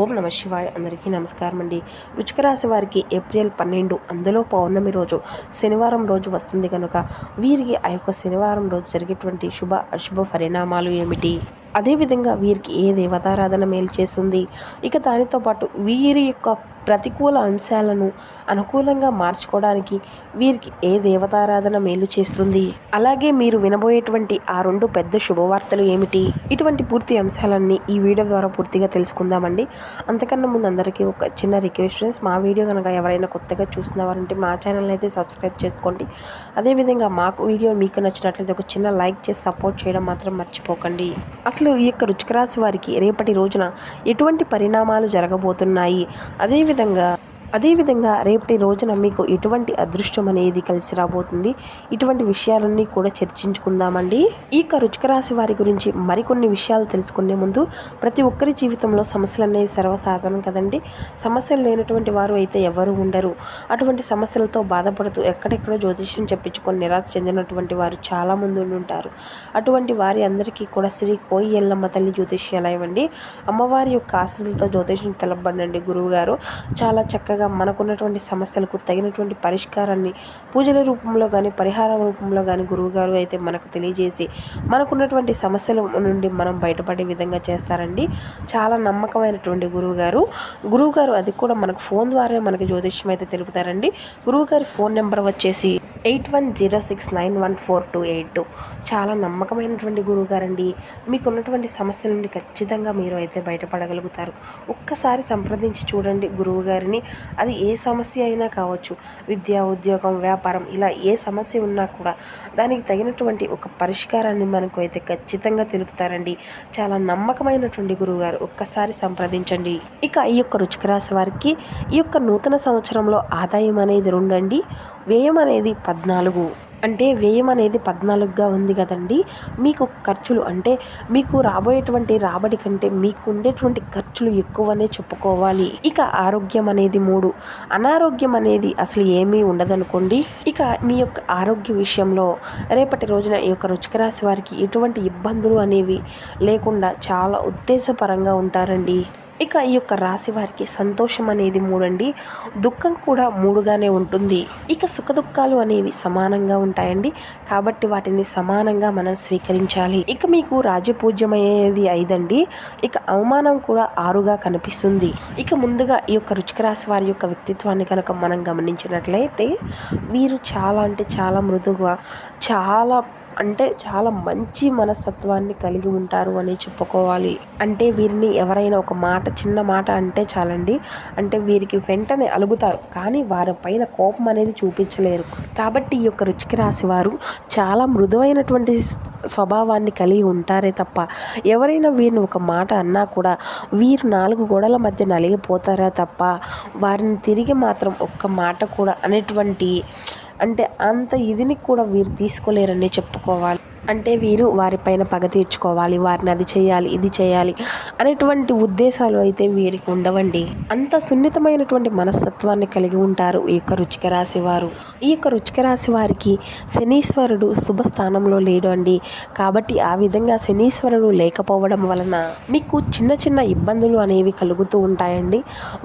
ఓం నమ శివాయ. అందరికీ నమస్కారం అండి. వృచ్చిక రాశి వారికి ఏప్రిల్ పన్నెండు అందులో పౌర్ణమి రోజు శనివారం రోజు వస్తుంది కనుక వీరికి ఆ యొక్క శనివారం రోజు జరిగేటువంటి శుభ అశుభ పరిణామాలు ఏమిటి? అదేవిధంగా వీరికి ఏ దేవతారాధన మేలు చేస్తుంది? ఇక దానితో పాటు వీరి యొక్క ప్రతికూల అంశాలను అనుకూలంగా మార్చుకోవడానికి వీరికి ఏ దేవతారాధన మేలు చేస్తుంది? అలాగే మీరు వినబోయేటువంటి ఆ రెండు పెద్ద శుభవార్తలు ఏమిటి? ఇటువంటి పూర్తి అంశాలన్నీ ఈ వీడియో ద్వారా పూర్తిగా తెలుసుకుందామండి. అంతకన్నా ముందు అందరికీ ఒక చిన్న రిక్వెస్ట్ మా వీడియో కనుక ఎవరైనా కొత్తగా చూస్తున్నవారంటే మా ఛానల్ అయితే సబ్స్క్రైబ్ చేసుకోండి. అదేవిధంగా మాకు వీడియో మీకు నచ్చినట్లయితే ఒక చిన్న లైక్ చేసి సపోర్ట్ చేయడం మాత్రం మర్చిపోకండి. అసలు ఈ యొక్క రుచికరాశి వారికి రేపటి రోజున ఎటువంటి పరిణామాలు జరగబోతున్నాయి? అదేవిధంగా అదేవిధంగా అదేవిధంగా రేపటి రోజున మీకు ఎటువంటి అదృష్టం అనేది కలిసి రాబోతుంది. ఇటువంటి విషయాలన్నీ కూడా చర్చించుకుందామండి. ఈ యొక్క రుచిక రాశి వారి గురించి మరికొన్ని విషయాలు తెలుసుకునే ముందు ప్రతి ఒక్కరి జీవితంలో సమస్యలు అనేవి సర్వసాధారణం కదండి. సమస్యలు లేనటువంటి వారు అయితే ఎవరు ఉండరు. అటువంటి సమస్యలతో బాధపడుతూ ఎక్కడెక్కడో జ్యోతిష్యం చెప్పించుకొని నిరాశ చెందినటువంటి వారు చాలా మంది ఉండి ఉంటారు. అటువంటి వారి అందరికీ కూడా శ్రీ కోయి ఎల్లమ్మ తల్లి జ్యోతిష్యాలయం అండి. అమ్మవారి యొక్క ఆశలతో జ్యోతిష్యం తెలపబడండి గురువుగారు. చాలా చక్కగా మనకున్నటువంటి సమస్యలకు తగినటువంటి పరిష్కారాన్ని పూజల రూపంలో కానీ పరిహారం రూపంలో కానీ గురువుగారు అయితే మనకు తెలియజేసి మనకున్నటువంటి సమస్యల నుండి మనం బయటపడే విధంగా చేస్తారండి. చాలా నమ్మకమైనటువంటి గురువుగారు. గురువుగారు అది కూడా మనకు ఫోన్ ద్వారా మనకి జ్యోతిష్యం అయితే తెలుపుతారండి. గురువుగారి ఫోన్ నెంబర్ వచ్చేసి eight one zero six nine one four two eight two. చాలా నమ్మకమైనటువంటి గురువుగారండి. మీకు ఉన్నటువంటి సమస్యల నుండి ఖచ్చితంగా మీరు అయితే బయటపడగలుగుతారు. ఒక్కసారి సంప్రదించి చూడండి గురువుగారిని. అది ఏ సమస్య అయినా కావచ్చు విద్య ఉద్యోగం వ్యాపారం ఇలా ఏ సమస్య ఉన్నా కూడా దానికి తగినటువంటి ఒక పరిష్కారాన్ని మనకు అయితే ఖచ్చితంగా తెలుపుతారండి. చాలా నమ్మకమైనటువంటి గురువుగారు ఒక్కసారి సంప్రదించండి. ఇక ఈ యొక్క రుచిక రాశి వారికి ఈ యొక్క నూతన సంవత్సరంలో ఆదాయం అనేది రెండండి వ్యయం అనేది పద్నాలుగు. అంటే వ్యయం అనేది పద్నాలుగుగా ఉంది కదండి. మీకు ఖర్చులు అంటే మీకు రాబోయేటువంటి రాబడి కంటే మీకు ఉండేటువంటి ఖర్చులు ఎక్కువనే చెప్పుకోవాలి. ఇక ఆరోగ్యం అనేది మూడు. అనారోగ్యం అనేది అసలు ఏమీ ఉండదనుకోండి. ఇక మీ యొక్క ఆరోగ్య విషయంలో రేపటి రోజున ఈ యొక్క రుచికరాశి వారికి ఎటువంటి ఇబ్బందులు అనేవి లేకుండా చాలా ఉద్దేశపరంగా ఉంటారండి. ఇక ఈ యొక్క రాశి వారికి సంతోషం అనేది మూడండి. దుఃఖం కూడా మూడుగానే ఉంటుంది. ఇక సుఖ దుఃఖాలు అనేవి సమానంగా ఉంటాయండి. కాబట్టి వాటిని సమానంగా మనం స్వీకరించాలి. ఇక మీకు రాజపూజ్యమయ్యేది ఐదండి. ఇక అవమానం కూడా ఆరుగా కనిపిస్తుంది. ఇక ముందుగా ఈ యొక్క రుచిక రాశి వారి యొక్క వ్యక్తిత్వాన్ని కనుక మనం గమనించినట్లయితే వీరు చాలా అంటే చాలా మృదుగా చాలా అంటే చాలా మంచి మనస్తత్వాన్ని కలిగి ఉంటారు అని చెప్పుకోవాలి. అంటే వీరిని ఎవరైనా ఒక మాట చిన్న మాట అంటే చాలండి. అంటే వీరికి వెంటనే అలుగుతారు. కానీ వారి పైన కోపం అనేది చూపించలేరు. కాబట్టి ఈ యొక్క రుచికి రాసి వారు చాలా మృదువైనటువంటి స్వభావాన్ని కలిగి ఉంటారే తప్ప ఎవరైనా వీరిని ఒక మాట అన్నా కూడా వీరు నాలుగు గోడల మధ్య నలిగిపోతారా తప్ప వారిని తిరిగి మాత్రం ఒక్క మాట కూడా అనేటువంటి అంటే అంత ఇదిని కూడా వీరు తీసుకోలేరని చెప్పుకోవాలి. అంటే వీరు వారిపైన పగ తీర్చుకోవాలి వారిని అది చేయాలి ఇది చేయాలి అనేటువంటి ఉద్దేశాలు అయితే వీరికి ఉండవండి. అంత సున్నితమైనటువంటి మనస్తత్వాన్ని కలిగి ఉంటారు ఈ యొక్క రుచిక రాశి వారు. ఈ యొక్క రుచిక రాశి వారికి శనీశ్వరుడు శుభ స్థానంలో లేడు అండి. కాబట్టి ఆ విధంగా శనీశ్వరుడు లేకపోవడం వలన మీకు చిన్న చిన్న ఇబ్బందులు అనేవి కలుగుతూ ఉంటాయండి.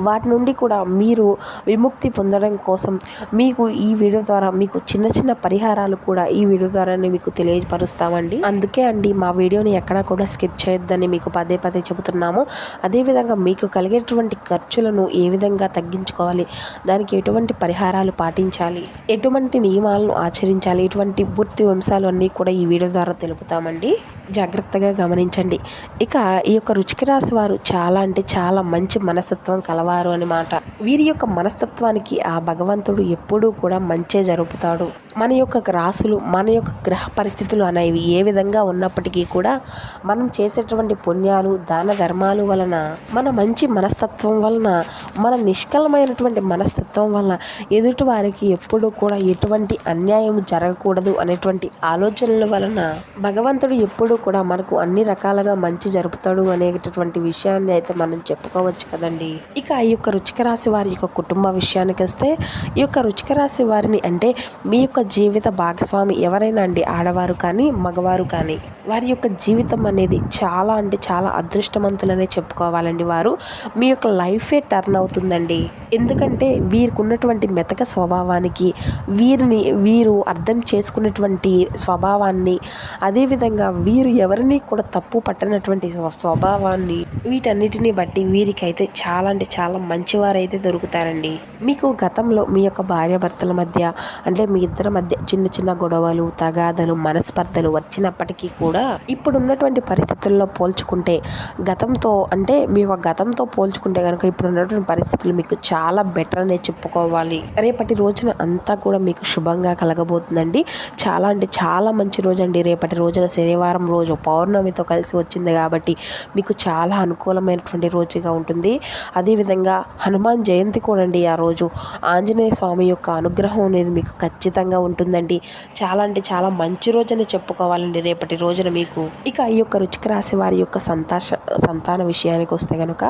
వాటి నుండి కూడా మీరు విముక్తి పొందడం కోసం మీకు ఈ వీడియో ద్వారా మీకు చిన్న చిన్న పరిహారాలు కూడా ఈ వీడియో ద్వారా మీకు తెలియపరు చూస్తామండి. అందుకే అండి మా వీడియోని ఎక్కడా కూడా స్కిప్ చేయొద్దని మీకు పదే పదే చెబుతున్నాము. అదేవిధంగా మీకు కలిగేటువంటి ఖర్చులను ఏ విధంగా తగ్గించుకోవాలి? దానికి ఎటువంటి పరిహారాలు పాటించాలి? ఎటువంటి నియమాలను ఆచరించాలి? ఇటువంటి పూర్తి అంశాలు అన్నీ కూడా ఈ వీడియో ద్వారా తెలుపుతామండి. జాగ్రత్తగా గమనించండి. ఇక ఈ యొక్క రుచికి రాసి వారు చాలా అంటే చాలా మంచి మనస్తత్వం కలవారు అనమాట వీరి యొక్క మనస్తత్వానికి ఆ భగవంతుడు ఎప్పుడూ కూడా మంచే జరుపుతాడు. మన యొక్క రాసులు మన యొక్క గ్రహ పరిస్థితులు అనేవి ఏ విధంగా ఉన్నప్పటికీ కూడా మనం చేసేటువంటి పుణ్యాలు దాన ధర్మాలు వలన మన మంచి మనస్తత్వం వలన మన నిష్కలమైనటువంటి మనస్తత్వం వలన ఎదుటి వారికి ఎప్పుడూ కూడా ఎటువంటి అన్యాయం జరగకూడదు అనేటువంటి ఆలోచనల వలన భగవంతుడు ఎప్పుడూ కూడా మనకు అన్ని రకాలుగా మంచి జరుపుతాడు అనేటటువంటి విషయాన్ని అయితే మనం చెప్పుకోవచ్చు కదండి. ఇక ఈ యొక్క రుచిక రాశి వారి యొక్క కుటుంబ విషయానికి వస్తే ఈ యొక్క రుచిక రాశి వారిని అంటే మీ యొక్క జీవిత భాగస్వామి ఎవరైనా అండి ఆడవారు కానీ మగవారు కానీ వారి యొక్క జీవితం అనేది చాలా అంటే చాలా అదృష్టవంతులనే చెప్పుకోవాలండి వారు. మీ యొక్క లైఫే టర్న్ అవుతుందండి. ఎందుకంటే వీరికి ఉన్నటువంటి మెతక స్వభావానికి వీరిని వీరు అర్థం చేసుకున్నటువంటి స్వభావాన్ని అదేవిధంగా వీరు ఎవరిని కూడా తప్పు పట్టనటువంటి స్వభావాన్ని వీటన్నిటిని బట్టి వీరికైతే చాలా అంటే చాలా మంచివారైతే దొరుకుతారండి. మీకు గతంలో మీ యొక్క భార్యాభర్తల మధ్య అంటే మీ ఇద్దరి మధ్య చిన్న చిన్న గొడవలు తగాదలు వార్తలు వచ్చినప్పటికీ కూడా ఇప్పుడున్నటువంటి పరిస్థితుల్లో పోల్చుకుంటే గతంతో అంటే మీ యొక్క గతంతో పోల్చుకుంటే కనుక ఇప్పుడు ఉన్నటువంటి పరిస్థితులు మీకు చాలా బెటర్ అనే చెప్పుకోవాలి. రేపటి రోజున అంతా కూడా మీకు శుభంగా కలగబోతుందండి. చాలా అంటే చాలా మంచి రోజు అండి రేపటి రోజున శనివారం రోజు పౌర్ణమితో కలిసి వచ్చింది కాబట్టి మీకు చాలా అనుకూలమైనటువంటి రోజుగా ఉంటుంది. అదేవిధంగా హనుమాన్ జయంతి కూడా అండి ఆ రోజు. ఆంజనేయ స్వామి యొక్క అనుగ్రహం అనేది మీకు ఖచ్చితంగా ఉంటుందండి. చాలా అంటే చాలా మంచి రోజు అని చెప్పుకోవాలండి రేపటి రోజున మీకు. ఇక ఈ యొక్క రుచిక రాశి వారి యొక్క సంతాష సంతాన విషయానికి వస్తే కనుక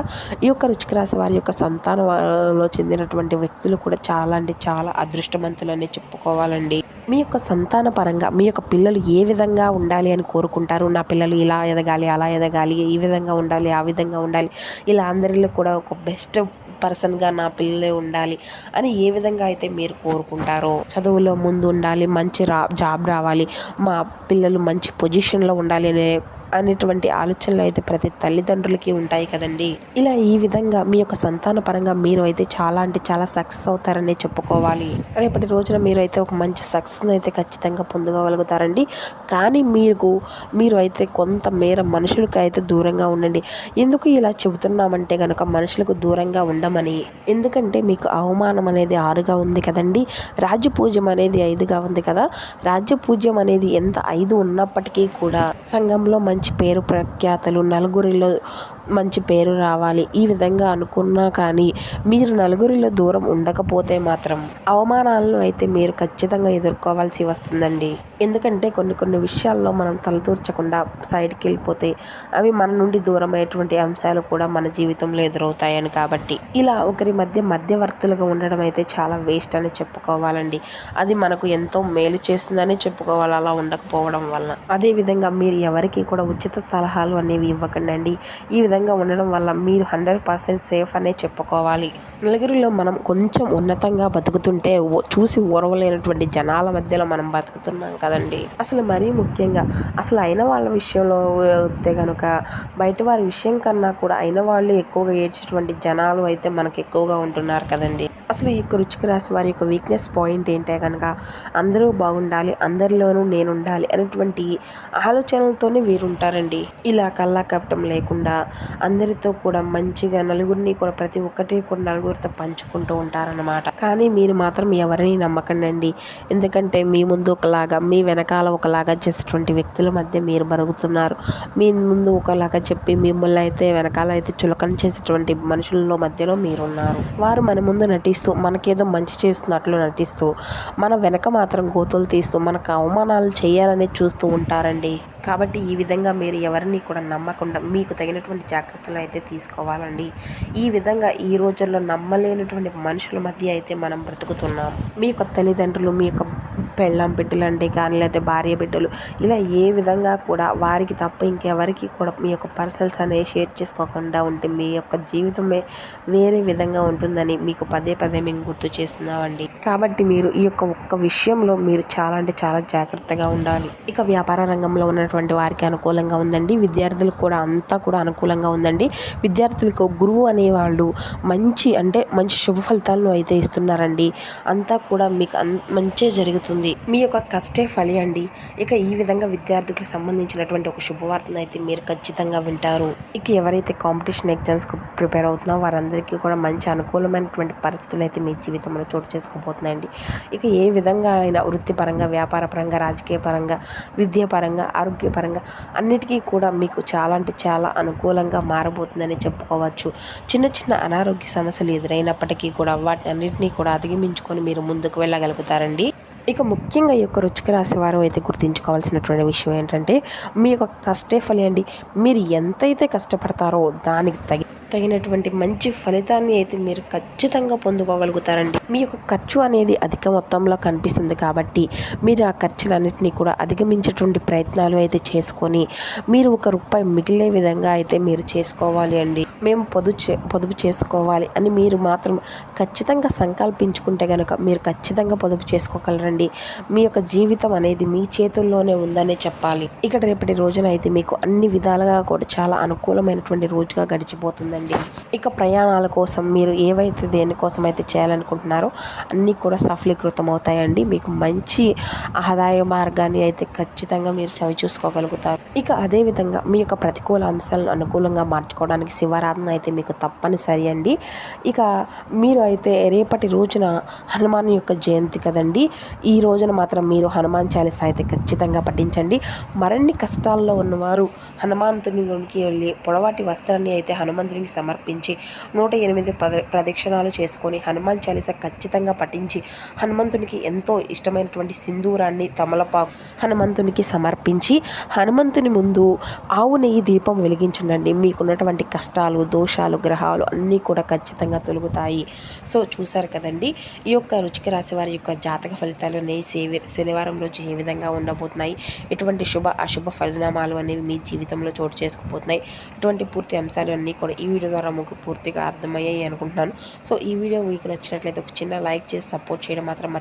ఈ యొక్క రుచిక రాశి వారి యొక్క సంతానంలో చెందినటువంటి వ్యక్తులు కూడా చాలా అంటే చాలా అదృష్టవంతులని చెప్పుకోవాలండి. మీ యొక్క సంతాన పరంగా మీ యొక్క పిల్లలు ఏ విధంగా ఉండాలి అని కోరుకుంటారు? నా పిల్లలు ఇలా ఎదగాలి అలా ఎదగాలి ఈ విధంగా ఉండాలి ఆ విధంగా ఉండాలి ఇలా అందరిలో కూడా ఒక బెస్ట్ పర్సన్గా నా పిల్లలే ఉండాలి అని ఏ విధంగా అయితే మీరు కోరుకుంటారో చదువులో ముందు ఉండాలి మంచి రా జాబ్ రావాలి మా పిల్లలు మంచి పొజిషన్లో ఉండాలి అనే అనేటువంటి ఆలోచనలు అయితే ప్రతి తల్లిదండ్రులకి ఉంటాయి కదండి. ఇలా ఈ విధంగా మీ యొక్క సంతాన పరంగా మీరు అయితే చాలా అంటే చాలా సక్సెస్ అవుతారనే చెప్పుకోవాలి. రేపటి రోజున మీరు అయితే ఒక మంచి సక్సెస్ని అయితే ఖచ్చితంగా పొందగలుగుతారండి. కానీ మీకు మీరు అయితే కొంత మేర మనుషులకు అయితే దూరంగా ఉండండి. ఎందుకు ఇలా చెబుతున్నామంటే కనుక మనుషులకు దూరంగా ఉండమని. ఎందుకంటే మీకు అవమానం అనేది ఆరుగా ఉంది కదండి. రాజ్యపూజ్యం అనేది ఐదుగా ఉంది కదా. రాజ్యపూజ్యం అనేది ఎంత ఐదు ఉన్నప్పటికీ కూడా సంఘంలో మంచి పేరు ప్రఖ్యాతలు నలుగురిలో మంచి పేరు రావాలి. ఈ విధంగా అనుకున్నా కానీ మీరు నలుగురిలో దూరం ఉండకపోతే మాత్రం అవమానాలను అయితే మీరు ఖచ్చితంగా ఎదుర్కోవాల్సి వస్తుందండి. ఎందుకంటే కొన్ని కొన్ని విషయాల్లో మనం తలదూర్చకుండా సైడ్కి వెళ్ళిపోతే అవి మన నుండి దూరమయ్యేటువంటి అంశాలు కూడా మన జీవితంలో ఎదురవుతాయని కాబట్టి. ఇలా ఒకరి మధ్య మధ్యవర్తులుగా ఉండడం అయితే చాలా వేస్ట్ అని చెప్పుకోవాలండి. అది మనకు ఎంతో మేలు చేస్తుందని చెప్పుకోవాలి. అలా ఉండకపోవడం వల్ల అదేవిధంగా మీరు ఎవరికి కూడా ఉచిత సలహాలు అనేవి ఇవ్వకండి ఈ విధంగా ఉండడం వల్ల మీరు హండ్రెడ్ పర్సెంట్ సేఫ్ అనే చెప్పుకోవాలి. నలుగురిలో మనం కొంచెం ఉన్నతంగా బతుకుతుంటే చూసి ఊరవలేనటువంటి జనాల మధ్యలో మనం బతుకుతున్నాం కదండి. అసలు మరీ ముఖ్యంగా అసలు అయిన వాళ్ళ విషయంలో వస్తే కనుక బయట వారి విషయం కన్నా కూడా అయిన వాళ్ళు ఎక్కువగా ఏడ్చేటువంటి జనాలు అయితే మనకు ఎక్కువగా ఉంటున్నారు కదండి. అసలు ఈ యొక్క రుచికి రాసి వారి యొక్క వీక్నెస్ పాయింట్ ఏంటే కనుక అందరూ బాగుండాలి అందరిలోనూ నేను ఉండాలి అనేటువంటి ఆలోచనలతోనే వీరు ఉంటారండి ఇలా కల్లా కప్పటం లేకుండా అందరితో కూడా మంచిగా నలుగురిని కూడా ప్రతి ఒక్కటి కూడా నలుగురితో పంచుకుంటూ ఉంటారనమాట కానీ మీరు మాత్రం ఎవరిని నమ్మకండి ఎందుకంటే మీ ముందు ఒకలాగా మీ వెనకాల ఒకలాగా చేసేటువంటి వ్యక్తుల మధ్య మీరు బరుగుతున్నారు. మీ ముందు ఒకలాగా చెప్పి మిమ్మల్ని అయితే వెనకాల అయితే చులకన చేసేటువంటి మనుషుల మధ్యలో మీరున్నారు. వారు మన ముందు నటిస్తూ మనకేదో మంచి చేస్తున్నట్లు నటిస్తూ మన వెనక మాత్రం గోతులు తీస్తూ మనకు అవమానాలు చేయాలని చూస్తూ ఉంటారండి. కాబట్టి ఈ విధంగా మీరు ఎవరిని కూడా నమ్మకుండా మీకు తగినటువంటి జాగ్రత్తలు అయితే తీసుకోవాలండి. ఈ విధంగా ఈ రోజుల్లో నమ్మలేనటువంటి మనుషుల మధ్య అయితే మనం బ్రతుకుతున్నాం. మీ యొక్క తల్లిదండ్రులు మీ యొక్క పెళ్ళాం బిడ్డలు అంటే కానీ లేకపోతే భార్య బిడ్డలు ఇలా ఏ విధంగా కూడా వారికి తప్ప ఇంకెవరికి కూడా మీ యొక్క పర్సనల్స్ అనేవి షేర్ చేసుకోకుండా ఉంటే మీ యొక్క జీవితమే వేరే విధంగా ఉంటుందని మీకు పదే పదే మేము గుర్తు చేస్తున్నామండి. కాబట్టి మీరు ఈ యొక్క ఒక్క విషయంలో మీరు చాలా అంటే చాలా జాగ్రత్తగా ఉండాలి. ఇక వ్యాపార రంగంలో ఉన్నటువంటి వారికి అనుకూలంగా ఉందండి. విద్యార్థులకు కూడా అంతా కూడా అనుకూలంగా ఉందండి. విద్యార్థులకు గురువు అనేవాళ్ళు మంచి అంటే మంచి శుభ ఫలితాలను అయితే ఇస్తున్నారండి. అంతా కూడా మీకు అన్ జరుగుతుంది. వస్తుంది మీ యొక్క కష్టే ఫలి అండి. ఇక ఈ విధంగా విద్యార్థులకు సంబంధించినటువంటి ఒక శుభవార్తను అయితే మీరు ఖచ్చితంగా వింటారు. ఇక ఎవరైతే కాంపిటీషన్ ఎగ్జామ్స్కి ప్రిపేర్ అవుతున్నారో వారందరికీ కూడా మంచి అనుకూలమైనటువంటి పరిస్థితులు అయితే మీ జీవితంలో చోటు చేసుకోబోతున్నాయండి. ఇక ఏ విధంగా అయినా వృత్తిపరంగా వ్యాపార పరంగా రాజకీయ పరంగా విద్యాపరంగా ఆరోగ్యపరంగా అన్నిటికీ కూడా మీకు చాలా అంటే చాలా అనుకూలంగా మారబోతుందని చెప్పుకోవచ్చు. చిన్న చిన్న అనారోగ్య సమస్యలు ఎదురైనప్పటికీ కూడా వాటి అన్నింటినీ కూడా అధిగమించుకొని మీరు ముందుకు వెళ్ళగలుగుతారండి. ఇక ముఖ్యంగా ఈ యొక్క రుచిక రాశి వారు అయితే గుర్తుంచుకోవాల్సినటువంటి విషయం ఏంటంటే మీ యొక్క కష్టే ఫలి అండి. మీరు ఎంతైతే కష్టపడతారో దానికి తగి తగినటువంటి మంచి ఫలితాన్ని అయితే మీరు ఖచ్చితంగా పొందుకోగలుగుతారండి. మీ యొక్క ఖర్చు అనేది అధిక మొత్తంలో కనిపిస్తుంది కాబట్టి మీరు ఆ ఖర్చులన్నింటినీ కూడా అధిగమించేటువంటి ప్రయత్నాలు అయితే చేసుకొని మీరు ఒక రూపాయి మిగిలే విధంగా అయితే మీరు చేసుకోవాలి అండి. మేము పొదు చే పొదుపు చేసుకోవాలి అని మీరు మాత్రం ఖచ్చితంగా సంకల్పించుకుంటే కనుక మీరు ఖచ్చితంగా పొదుపు చేసుకోగలరండి. మీ యొక్క జీవితం అనేది మీ చేతుల్లోనే ఉందనే చెప్పాలి. ఇక్కడ రేపటి రోజున అయితే మీకు అన్ని విధాలుగా కూడా చాలా అనుకూలమైనటువంటి రోజుగా గడిచిపోతుంది గడిచిపోతుందండి ఇక ప్రయాణాల కోసం మీరు ఏవైతే దేనికోసం అయితే చేయాలనుకుంటున్నారో అన్నీ కూడా సఫలీకృతం అవుతాయండి మీకు మంచి ఆదాయ మార్గాన్ని అయితే ఖచ్చితంగా మీరు చవి చూసుకోగలుగుతారు. ఇక అదేవిధంగా మీ యొక్క ప్రతికూల అంశాలను అనుకూలంగా మార్చుకోవడానికి శివరాత్న అయితే మీకు తప్పనిసరి అండి. ఇక మీరు అయితే రేపటి రోజున హనుమాన్ యొక్క జయంతి కదండి. ఈ రోజున మాత్రం మీరు హనుమాన్ చాలీస అయితే ఖచ్చితంగా పఠించండి. మరిన్ని కష్టాల్లో ఉన్నవారు హనుమంతుని గురికి వెళ్ళి పొడవాటి వస్త్రాన్ని అయితే హనుమంతునికి సమర్పించి నూట ఎనిమిది పద ప్రదక్షిణాలు చేసుకొని హనుమాన్ చాలీస ఖచ్చితంగా పఠించి హనుమంతునికి ఎంతో ఇష్టమైనటువంటి సింధూరాన్ని తమలపాకు హనుమంతునికి సమర్పించి హనుమంతుని ముందు ఆవు నెయ్యి దీపం వెలిగించుండండి మీకున్నటువంటి కష్టాలు దోషాలు గ్రహాలు అన్నీ కూడా ఖచ్చితంగా తొలుగుతాయి. సో చూసారు కదండి ఈ యొక్క రుచికి రాశి వారి యొక్క జాతక ఫలితాలు నెయ్యి శనివారం రోజు ఏ విధంగా ఉండబోతున్నాయి? ఎటువంటి శుభ అశుభ పరిణామాలు అనేవి మీ జీవితంలో చోటు చేసుకుపోతున్నాయి ఇటువంటి పూర్తి అంశాలు అన్నీ కూడా ఈ వీడియో ద్వారా మీకు పూర్తిగా అర్థమయ్యాయి అనుకుంటున్నాను. సో ఈ వీడియో మీకు నచ్చినట్లయితే ఒక చిన్న లైక్ చేసి సపోర్ట్ చేయడం మాత్రం